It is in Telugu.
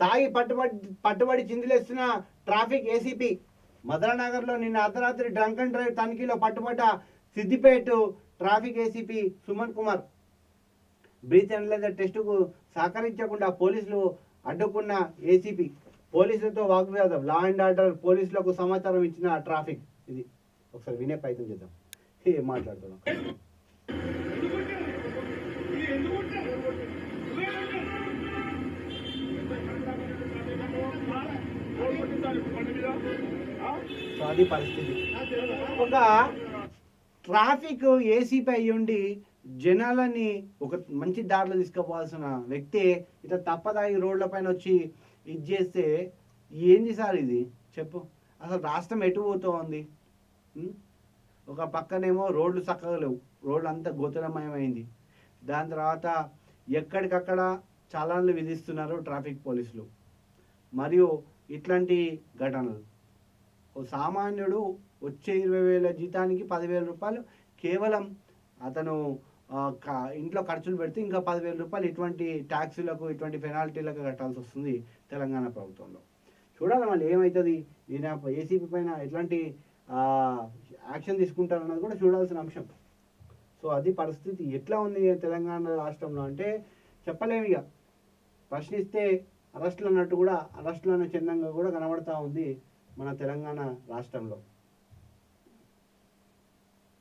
తాగి పట్టుబడి పట్టుబడి చిందులేస్తున్న ట్రాఫిక్ ఏసీపీ మధురానగర్లో నిన్న అర్ధరాత్రి డ్రంక్ అండ్ డ్రైవ్ తనిఖీలో పట్టుబడ్డ Siddipet traffic ACP Suman Kumar. Breath analyser టెస్టుకు సహకరించకుండా పోలీసులు అడ్డుకున్న ఏసీపీ పోలీసులతో వాగ్వివాదం. లా అండ్ ఆర్డర్ పోలీసులకు సమాచారం ఇచ్చిన ట్రాఫిక్. ఇది. ఒకసారి వినే ప్రయత్నం చేద్దాం. ఏం మాట్లాడుతున్నాం. సో అది పరిస్థితి. ఒక ట్రాఫిక్ ఏసీపీ అయ్యుండి ఉండి జనాలని ఒక మంచి దారిలో తీసుకుపోవాల్సిన వ్యక్తి ఇట్లా తప్పదాగి రోడ్ల పైన వచ్చి ఇది చేస్తే ఏంది సార్ ఇది? చెప్పు. అసలు రాష్ట్రం ఎటు పోతోంది? ఒక పక్కనేమో రోడ్లు చక్కగా లేవు. రోడ్లు అంతా గోతులమయమైంది దాని తర్వాత ఎక్కడికక్కడ చలాన్లు విధిస్తున్నారు ట్రాఫిక్ పోలీసులు. మరియు ఇట్లాంటి ఘటనలు. ఓ సామాన్యుడు వచ్చే ఇరవై వేల జీతానికి పదివేల రూపాయలు కేవలం అతను ఇంట్లో ఖర్చులు పెడితే ఇంకా పదివేల రూపాయలు ఇటువంటి ట్యాక్సీలకు ఇటువంటి పెనాల్టీలకు కట్టాల్సి వస్తుంది తెలంగాణ ప్రభుత్వంలో. చూడాలి మళ్ళీ ఏమవుతుంది నేను ఏసీపీ పైన ఎట్లాంటి యాక్షన్ తీసుకుంటారన్నది కూడా చూడాల్సిన అంశం. సో అది పరిస్థితి ఎట్లా ఉంది తెలంగాణ రాష్ట్రంలో అంటే చెప్పలేము ఇక ప్రశ్నిస్తే అరెస్టులు అన్నట్టు కూడా అరెస్టులు అనే చిహ్నంగా కూడా కనబడతా ఉంది మన తెలంగాణ రాష్ట్రంలో.